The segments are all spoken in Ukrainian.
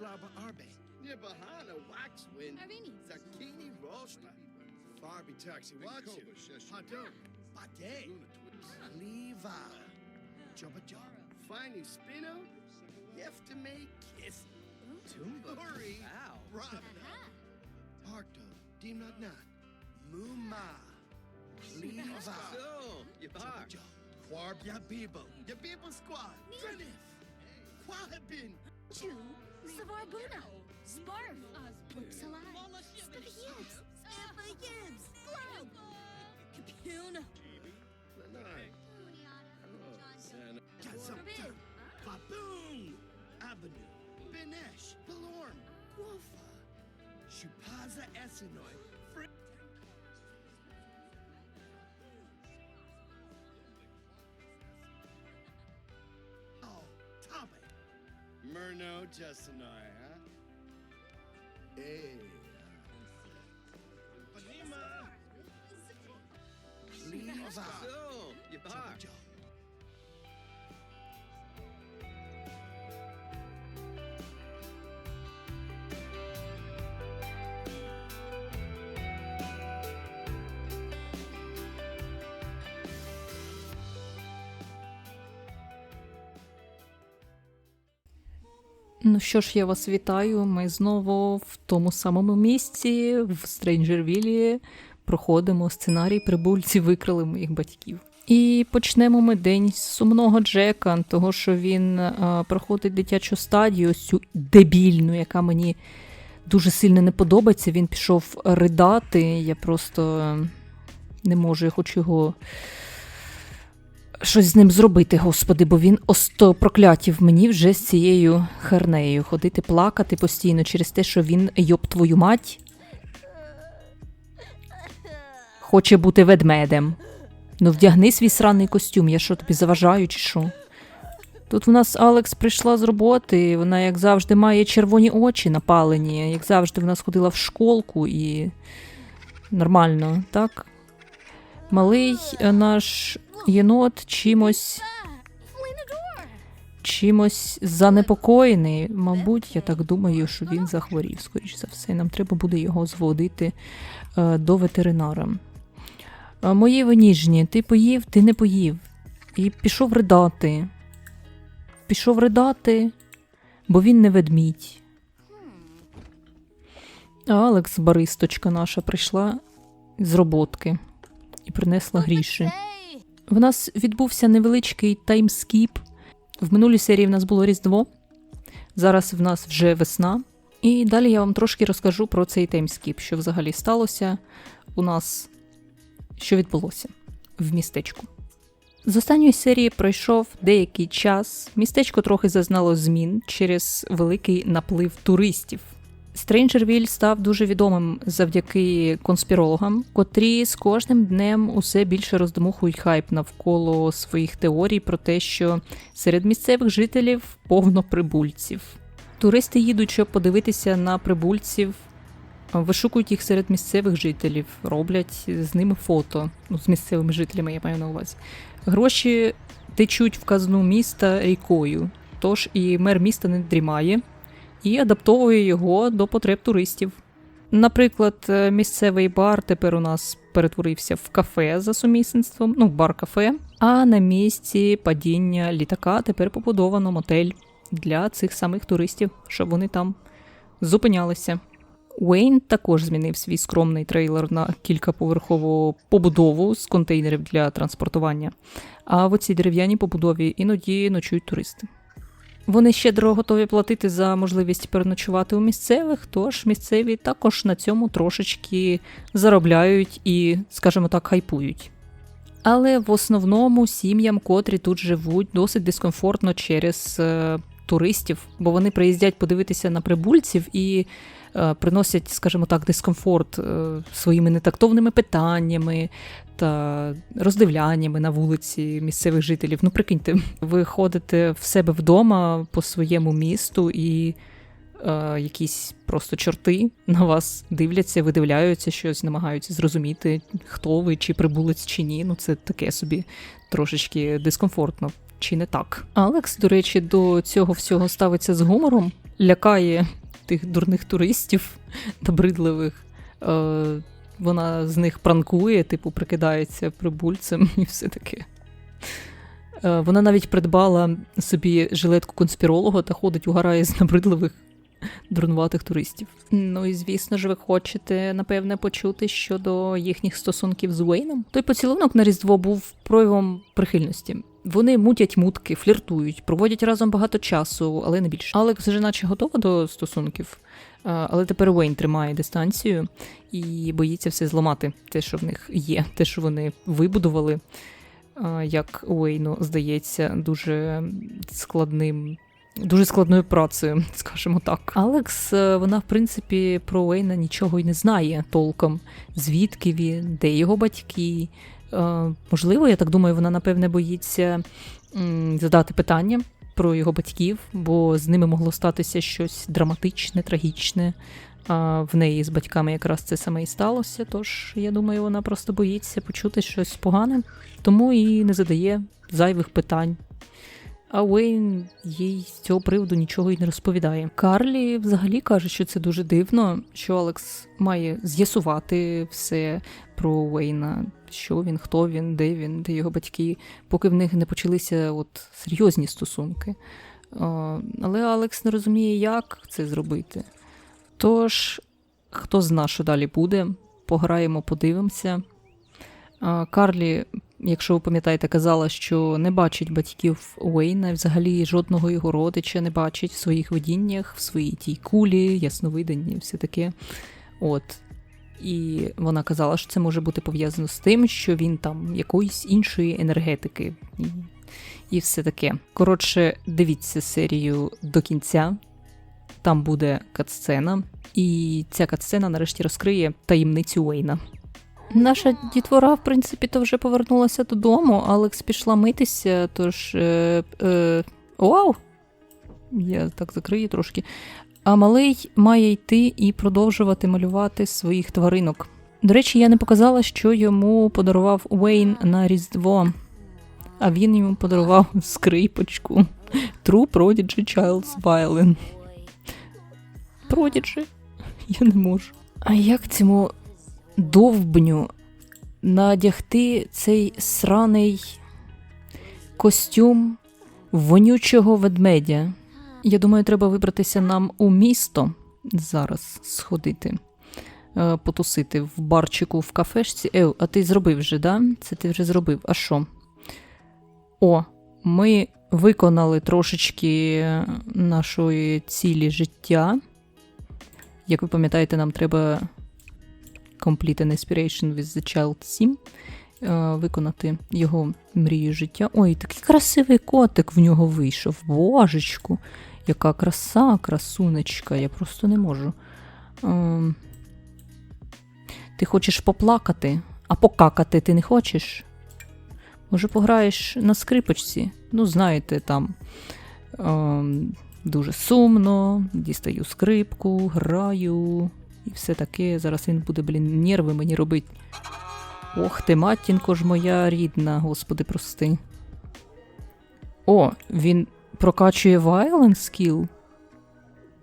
Blauber Arbe. Nibahana Waxwind. Arini. Zucchini Rosta. Barbie Taxi Watsu. Hadum. Bade. Leva. Jobajara. Finding Spino. Yeftime Kiss. Tumba. Ori. Bravna. Parto. Dimnatna. Muma. Leva. So, Yabar. Quarb Yabibo. Yabibo Squad. Drenith. Quahabin. Barbuna, Sparf, Looks Alive, Sniffy Gibbs, Sniffy Gibbs, Capuna, Kazumta, Baboon, Avenue, Benesh, Balorm, Guafa, Shupaza Essenoi, never Jess and I, huh? Hey. Panima! Ну що ж, я вас вітаю. Ми знову в тому самому місці, в Стрейнджервілі, проходимо сценарій прибульці викрали моїх батьків. І почнемо ми день з сумного Джека, того що він е, проходить дитячу стадію, ось цю дебільну, яка мені дуже сильно не подобається. Він пішов ридати. Я просто не можу, я хочу його щось з ним зробити, господи, бо він осто проклятів мені вже з цією хернею. Ходити плакати постійно через те, що він йоб твою мать. Хоче бути ведмедем. Ну, вдягни свій сраний костюм, я що тобі заважаю, чи що? Тут в нас Алекс прийшла з роботи, вона, як завжди, має червоні очі напалені, як завжди, вона сходила в школку і нормально, так? Малий е, наш єнот чимось чимось занепокоєний. Мабуть, я так думаю, що він захворів, скоріш за все. Нам треба буде його зводити е, до ветеринара. Е, Мої ви ніжні, ти поїв, ти не поїв. І пішов ридати. Пішов ридати, бо він не ведмідь. Алекс, баристочка наша, прийшла з роботки і принесла гріші. В нас відбувся невеличкий таймскіп. В минулій серії в нас було Різдво. Зараз в нас вже весна. І далі я вам трошки розкажу про цей таймскіп, що взагалі сталося у нас, що відбулося в містечку. З останньої серії пройшов деякий час. Містечко трохи зазнало змін через великий наплив туристів. Стрейнджервіль став дуже відомим завдяки конспірологам, котрі з кожним днем усе більше роздмухують хайп навколо своїх теорій про те, що серед місцевих жителів повно прибульців. Туристи їдуть, щоб подивитися на прибульців, вишукують їх серед місцевих жителів, роблять з ними фото ну, з місцевими жителями, я маю на увазі. Гроші течуть в казну міста рікою, тож і мер міста не дрімає і адаптовує його до потреб туристів. Наприклад, е, місцевий бар тепер у нас перетворився в кафе за сумісництвом, ну, бар-кафе. А на місці падіння літака тепер побудовано мотель для цих самих туристів, щоб вони там зупинялися. Уейн також змінив свій скромний трейлер на кількаповерхову побудову з контейнерів для транспортування. А в оцій дерев'яній побудові іноді ночують туристи. Вони щедро готові платити за можливість переночувати у місцевих, тож місцеві також на цьому трошечки заробляють і, скажімо так, хайпують. Але в основному сім'ям, котрі тут живуть, досить дискомфортно через е, туристів, бо вони приїздять подивитися на прибульців і приносять, скажімо так, дискомфорт е, своїми нетактовними питаннями та роздивляннями на вулиці місцевих жителів. Ну, прикиньте, ви ходите в себе вдома по своєму місту і. Е, якісь просто чорти на вас дивляться, видивляються щось, намагаються зрозуміти, хто ви, чи прибулець, чи ні. Ну, це таке собі трошечки дискомфортно, чи не так. Алекс, до речі, до цього всього ставиться з гумором, лякає тих дурних туристів набридливих. Е, вона з них пранкує, типу, прикидається прибульцем і все таке. Е, Вона навіть придбала собі жилетку конспіролога та ходить угорає з набридливих дурнуватих туристів. Ну і звісно ж, ви хочете, напевне, почути щодо їхніх стосунків з Уейном. Той поцілунок на Різдво був проявом прихильності. Вони мутять мутки, фліртують, проводять разом багато часу, але не більше. Алекс вже наче готова до стосунків, але тепер Уейн тримає дистанцію і боїться все зламати, те, що в них є, те, що вони вибудували, як Уейну здається, дуже складним. Дуже складною працею, скажімо так. Алекс, е, вона, в принципі, про Уейна нічого й не знає толком. Звідки він, де його батьки. Е, можливо, я так думаю, вона, напевне, боїться задати питання про його батьків, бо з ними могло статися щось драматичне, трагічне. В неї з батьками якраз це саме і сталося. Тож я думаю, вона просто боїться почути щось погане, тому і не задає зайвих питань. А Уейн їй з цього приводу нічого й не розповідає. Карлі взагалі каже, що це дуже дивно, що Алекс має з'ясувати все про Уейна, що він, хто він, де він, де його батьки, поки в них не почалися от серйозні стосунки. Але Алекс не розуміє, як це зробити. Тож, хто зна, що далі буде, пограємо, подивимося. Карлі, якщо ви пам'ятаєте, казала, що не бачить батьків Уейна, взагалі жодного його родича не бачить в своїх видіннях, в своїй тій кулі, ясновиденні, все таке. От. І вона казала, що це може бути пов'язано з тим, що він там якоїсь іншої енергетики. І, і все таке. Коротше, дивіться серію до кінця. Там буде катсцена, і ця катсцена нарешті розкриє таємницю Уейна. Наша дітвора, в принципі, то вже повернулася додому. Алекс пішла митися, тож. Е, е, вау! Я так закрию трошки. А малий має йти і продовжувати малювати своїх тваринок. До речі, я не показала, що йому подарував Уейн на Різдво. А він йому подарував скрипочку. True Prodigy Child's Violin. Prodigy? Я не можу. А як цьому довбню надягти цей сраний костюм вонючого ведмедя? Я думаю, треба вибратися нам у місто зараз сходити, е, потусити в барчику в кафешці. Ев, а ти зробив вже, да? Це ти вже зробив. А що? О, ми виконали трошечки нашої цілі життя. Як ви пам'ятаєте, нам треба Complete an Inspiration with the Child 7. е, Виконати його мрію життя. Ой, такий красивий котик в нього вийшов. Божечку, яка краса, красунечка, я просто не можу. Ем, Ти хочеш поплакати, а покакати ти не хочеш? Може, пограєш на скрипочці? Ну, знаєте, там ем, дуже сумно, дістаю скрипку, граю і все таке. Зараз він буде, блін, нерви мені робить. Ох ти, матінко ж моя рідна, господи, прости. О, він прокачує Violent Skill?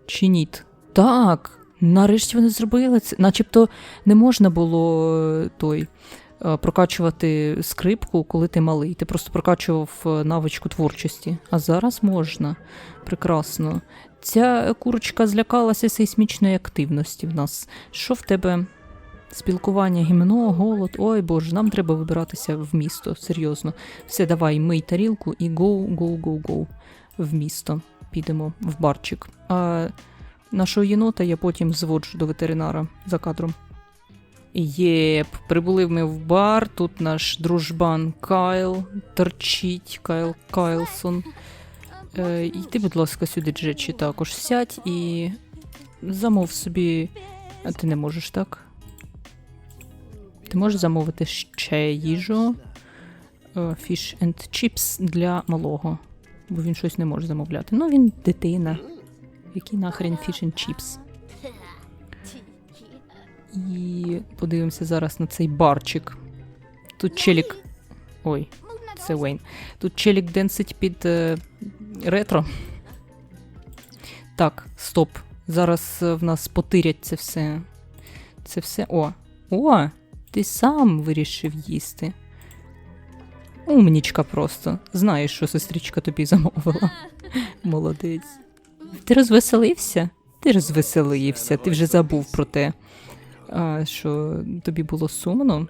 Чи ніт? Так, нарешті вони зробили це. Начебто не можна було е, той прокачувати скрипку, коли ти малий. Ти просто прокачував е, навичку творчості. А зараз можна. Прекрасно. Ця курочка злякалася сейсмічної активності в нас. Що в тебе? Спілкування гімно, голод. Ой боже, нам треба вибиратися в місто, серйозно. Все, давай, мий тарілку і гоу, гоу, гоу, гоу в місто. Підемо в барчик. А нашого єнота я потім зводжу до ветеринара за кадром. Єп, прибули ми в бар. Тут наш дружбан Кайл торчить, Кайл Кайлсон. Е, йди, будь ласка, сюди, Джечі, також сядь і замов собі. А ти не можеш, так? Ти можеш замовити ще їжу е, fish and chips для малого, бо він щось не може замовляти. Ну, він дитина. Який нахрен fish and chips? І подивимося зараз на цей барчик. Тут челік. Ой, це Вейн. Тут челік денсить під е, ретро. Так, стоп. Зараз е, в нас потирять це все. Це все. О! О! Ти сам вирішив їсти. Умнічка просто. Знаєш, що сестричка тобі замовила. Молодець. Ти розвеселився? Ти розвеселився, ти вже забув про те, що тобі було сумно.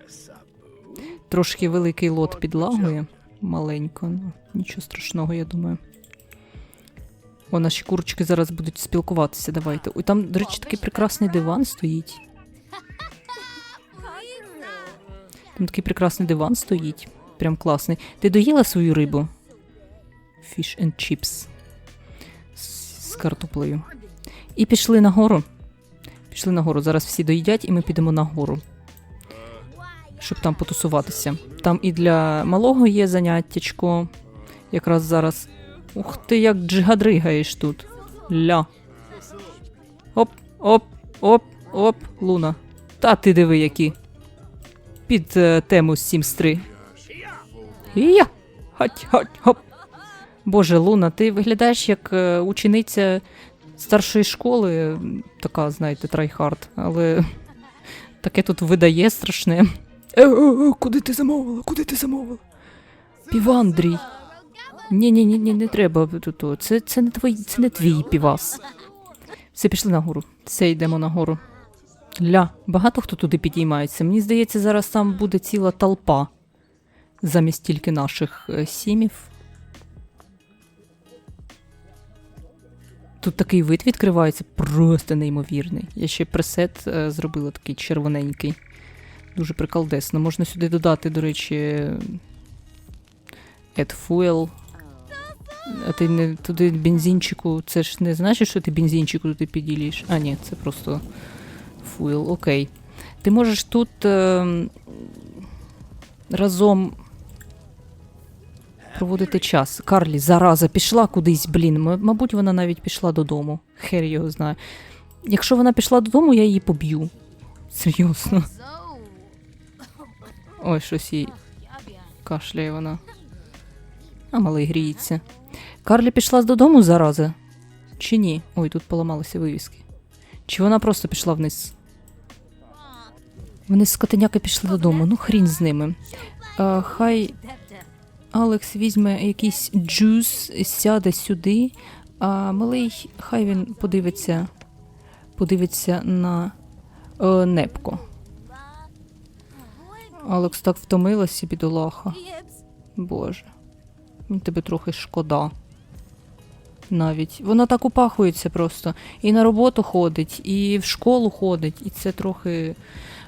Трошки великий лот підлагує. Маленько, ну нічого страшного, я думаю. О, наші курочки зараз будуть спілкуватися. Давайте. Ой, там, до речі, такий прекрасний диван стоїть. Там такий прекрасний диван стоїть. Прям класний. Ти доїла свою рибу? Fish and chips. З, з картоплею. І пішли нагору. Пішли нагору. Зараз всі доїдять, і ми підемо нагору. Щоб там потусуватися. Там і для малого є заняттячко. Якраз зараз. Ух ти, як джигадригаєш тут. Ля. Оп, оп, оп, оп, луна. Та ти диви, які. Під е, тему Sims 3. Я. Хать, хать, хоп. Боже, Луна, ти виглядаєш як е, учениця старшої школи, така, знаєте, трайхард, але таке тут видає страшне. Е, е, е, куди ти замовила? Куди ти замовила? Півандрій. Ні, ні, ні, ні, не треба. Це, це, не твій, це не твій півас. Все, пішли нагору. Все, йдемо нагору. Ля, багато хто туди підіймається. Мені здається, зараз там буде ціла толпа замість тільки наших сімів. Тут такий вид відкривається, просто неймовірний. Я ще пресет е, зробила такий червоненький. Дуже приколдесно. Можна сюди додати, до речі, add. А ти не туди бензинчику. Це ж не значить, що ти бензинчику туди піділіш. А, ні, це просто fuel, окей. Ти можеш тут е, разом проводити час. Карлі, зараза, пішла кудись, блін. Мабуть, вона навіть пішла додому. Хер його знає. Якщо вона пішла додому, я її поб'ю. Серйозно. Ой, щось їй кашляє вона. А малий гріється. Карлі пішла додому, зараза? Чи ні? Ой, тут поламалися вивіски. Чи вона просто пішла вниз? Вони з скотиняки пішли додому, ну хрін з ними. А, хай Алекс візьме якийсь джус, сяде сюди, а малий, хай він подивиться, подивиться на е, непко. Алекс так втомилася, бідолаха. Боже, мені тебе трохи шкода. Навіть. Вона так упахується просто. І на роботу ходить, і в школу ходить, і це трохи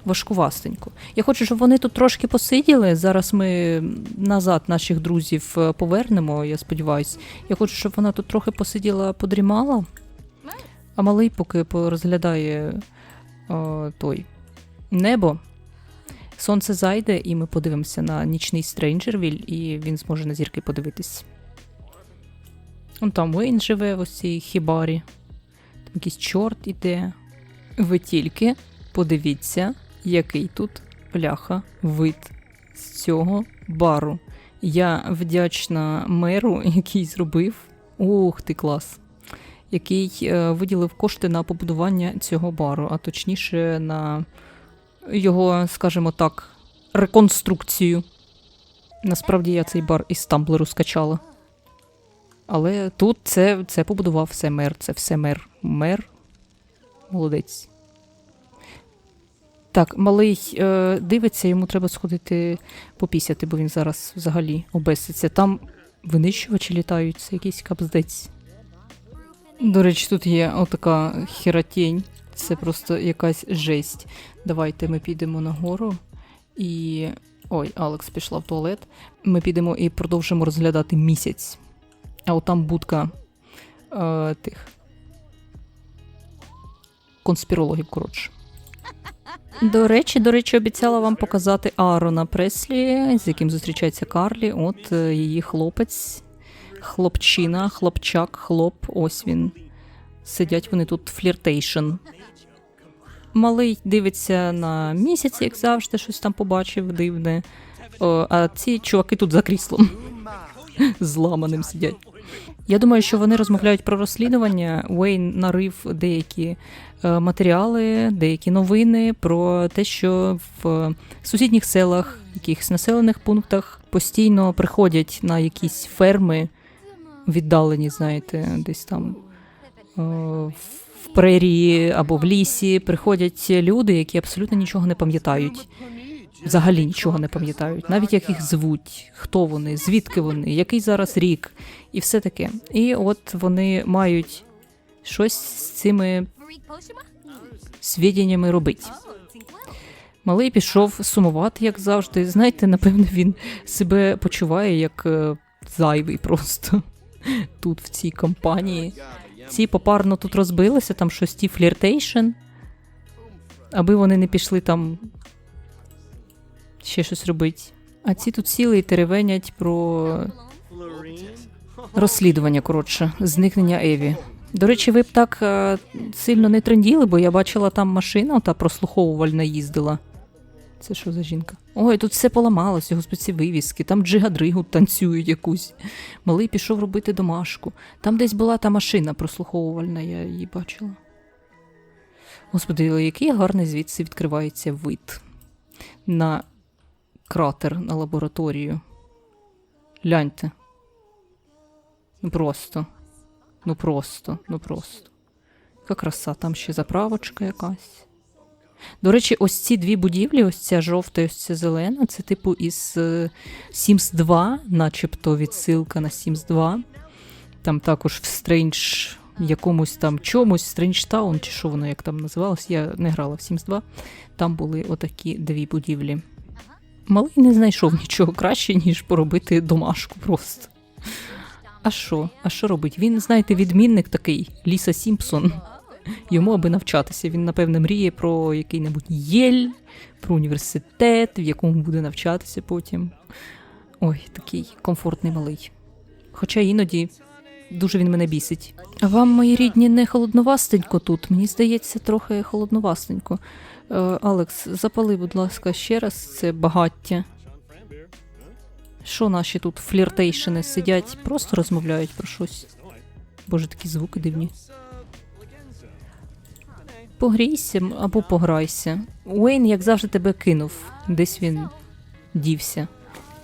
важкувастенько. Я хочу, щоб вони тут трошки посиділи. Зараз ми назад наших друзів е, повернемо, я сподіваюся. Я хочу, щоб вона тут трохи посиділа, подрімала. А малий поки розглядає о, той небо. Сонце зайде, і ми подивимося на нічний Стрейнджервіль, і він зможе на зірки подивитись. Он там Вейн живе в цій хібарі. Там якийсь чорт іде. Ви тільки подивіться, який тут пляха вид з цього бару. Я вдячна меру, який зробив. Ух ти клас! Який е, виділив кошти на побудування цього бару, а точніше на його, скажімо так, реконструкцію. Насправді я цей бар із тамблеру скачала. Але тут це, це побудував все мер, це все мер. Мер. Молодець. Так, малий е, дивиться, йому треба сходити попісяти, бо він зараз взагалі обеситься. Там винищувачі літають, це якийсь капздець. До речі, тут є отака херотень. Це просто якась жесть. Давайте ми підемо нагору і. Ой, Алекс пішла в туалет. Ми підемо і продовжимо розглядати місяць. А от там будка е, тих конспірологів, коротше. До речі, до речі, обіцяла вам показати Аарона Преслі, з яким зустрічається Карлі. От е, її хлопець, хлопчина, хлопчак, хлоп, ось він. Сидять вони тут фліртейшн. Малий дивиться на місяць, як завжди, щось там побачив дивне. О, а ці чуваки тут за кріслом. Зламаним сидять. Я думаю, що вони розмовляють про розслідування. Уейн нарив деякі е, матеріали, деякі новини про те, що в сусідніх селах, якихось населених пунктах постійно приходять на якісь ферми, віддалені, знаєте, десь там е, в прерії або в лісі. Приходять люди, які абсолютно нічого не пам'ятають. Взагалі нічого не пам'ятають, навіть як їх звуть, хто вони, звідки вони, який зараз рік, і все таке. І от вони мають щось з цими свідченнями робити. Малий пішов сумувати, як завжди. Знаєте, напевно, він себе почуває як е, зайвий просто тут, в цій компанії. Ці попарно тут розбилися, там щось ті фліртейшн, аби вони не пішли там ще щось робити. А ці тут сіли і теревенять про розслідування, коротше, зникнення Еві. До речі, ви б так е, сильно не тренділи, бо я бачила там машина, та прослуховувальна їздила. Це що за жінка? Ой, тут все поламалося, господи, ці вивіски, там джигадригу танцюють якусь. Малий пішов робити домашку. Там десь була та машина прослуховувальна, я її бачила. Господи, який гарний звідси відкривається вид на кратер на лабораторію. Гляньте. Ну просто. Ну просто, ну просто. Яка краса, там ще заправочка якась. До речі, ось ці дві будівлі, ось ця жовта і ось ця зелена, це типу із е, Sims 2, начебто відсилка на Sims 2. Там також в Strange якомусь там чомусь, Strange Town, чи що воно як там називалось, я не грала в Sims 2. Там були отакі дві будівлі. Малий не знайшов нічого краще, ніж поробити домашку просто. А що? А що робить? Він, знаєте, відмінник такий, Ліса Сімпсон. Йому аби навчатися. Він, напевне, мріє про який-небудь Єль, про університет, в якому буде навчатися потім. Ой, такий комфортний малий. Хоча іноді дуже він мене бісить. А вам, мої рідні, не холодновастенько тут? Мені здається, трохи холодновастенько. Алекс, запали, будь ласка, ще раз це багаття. Що наші тут фліртейшини сидять, просто розмовляють про щось. Боже, такі звуки дивні. Погрійся або пограйся. Уейн, як завжди, тебе кинув. Десь він дівся.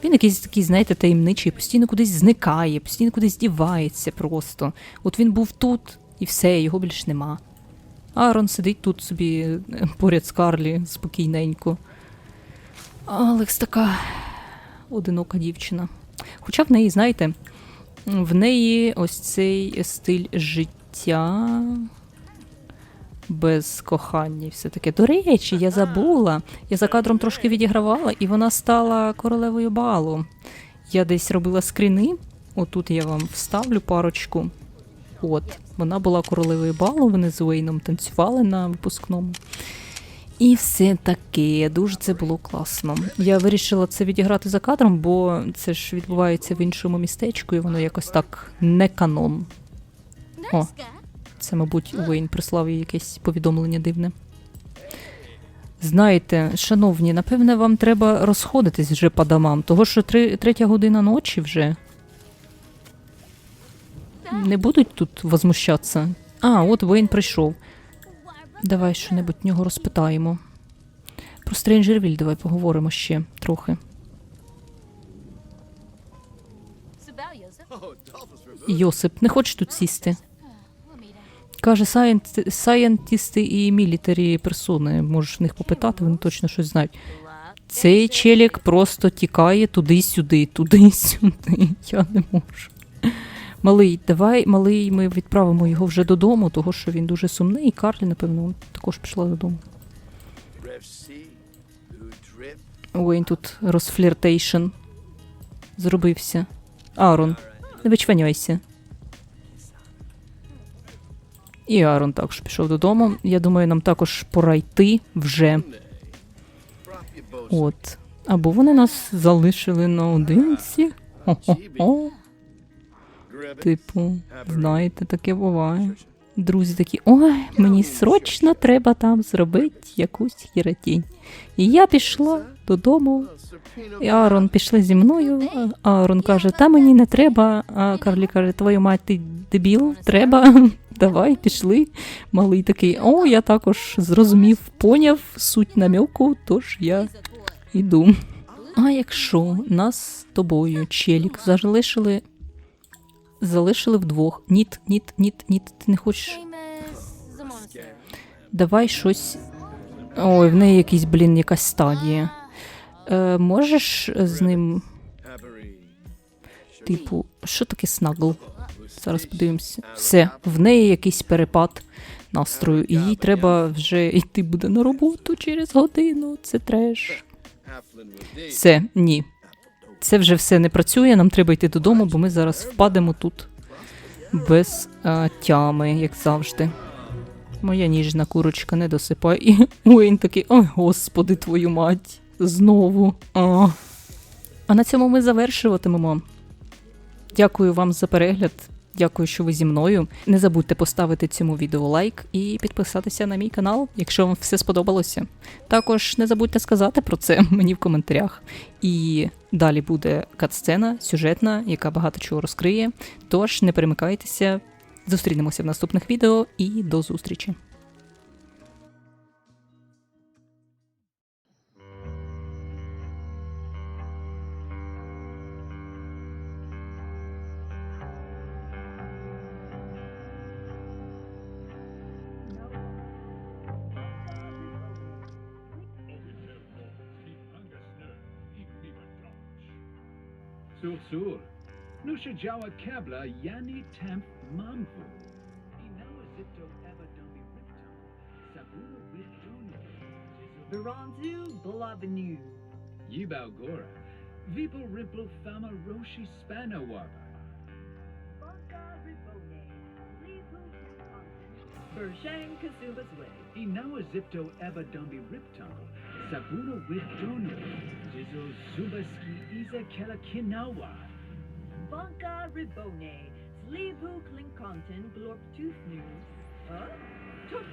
Він якийсь такий, знаєте, таємничий, постійно кудись зникає, постійно кудись дівається просто. От він був тут, і все, його більш нема. Аарон сидить тут собі е, поряд з Карлі спокійненько. Алекс така одинока дівчина. Хоча в неї, знаєте, в неї ось цей стиль життя без кохання і все таке. До речі, я забула. Я за кадром трошки відігравала, і вона стала королевою балу. Я десь робила скріни. Отут я вам вставлю парочку. От, вона була королевою балу, вони з Уейном танцювали на випускному. І все таке, дуже це було класно. Я вирішила це відіграти за кадром, бо це ж відбувається в іншому містечку, і воно якось так не канон. О, це, мабуть, Уейн прислав їй якесь повідомлення дивне. Знаєте, шановні, напевне, вам треба розходитись вже по домам, того що три, третя година ночі вже. Не будуть тут возмущатися. А, от Уейн прийшов. Давай що-небудь нього розпитаємо. Про Стрейнджервіль давай поговоримо ще трохи. Йосип, не хочеш тут сісти? Каже, сайент- сайентісти і мілітарі персони. Можеш в них попитати, вони точно щось знають. Цей челік просто тікає туди-сюди, туди-сюди. Я не можу. Малий, давай, малий, ми відправимо його вже додому, того що він дуже сумний, і Карлі, напевно, також пішла додому. Уейн тут розфліртейшн зробився. Аарон, не вичваняйся. І Аарон також пішов додому. Я думаю, нам також пора йти вже. От. Або вони нас залишили наодинці. Хо-хо-хо. Типу, знаєте, таке буває. друзі такі: ой, мені срочно треба там зробити якусь хіротінь. І я пішла додому. І Аарон пішли зі мною. Аарон каже: Та мені не треба. А Карлі каже: Твою мать, ти дебіл, треба. Давай, пішли. Малий такий, о, я також зрозумів, поняв суть намьоку, тож я іду. А якщо нас з тобою, Челік, залишили. Залишили вдвох. Ніт, ніт, ніт, ніт, ти не хочеш. Давай щось. Ой, в неї якийсь, блін, якась стадія. Е, можеш з ним, типу, що таке снагл? Зараз подивимося. Все, в неї якийсь перепад настрою, і їй треба вже йти буде на роботу через годину. Це треш. Все, ні. Це вже все не працює, нам треба йти додому, бо ми зараз впадемо тут без а, тями, як завжди. Моя ніжна курочка не досипає. І Уейн такий, ой, господи, твою мать, знову. А. а на цьому ми завершуватимемо. Дякую вам за перегляд. Дякую, що ви зі мною. Не забудьте поставити цьому відео лайк і підписатися на мій канал, якщо вам все сподобалося. Також не забудьте сказати про це мені в коментарях. І далі буде катсцена сюжетна, яка багато чого розкриє. Тож не перемикайтеся. Зустрінемося в наступних відео і до зустрічі. Sur, Nushajawa Kebla Yani Temp Mamvu. Baranzu Bulavanu. Yibao Gora. Vipo Ripple Fama Roshi Spanawaba. Bershang Kasuba's Way. Inawa Zipto Eva Dombi Riptongo. Sabuna Witdono. Jizo Zubaski Iza Kela Kinawa. Ivanka Ribone, Slivu Klinkonten, Glorp Tooth News, Tooth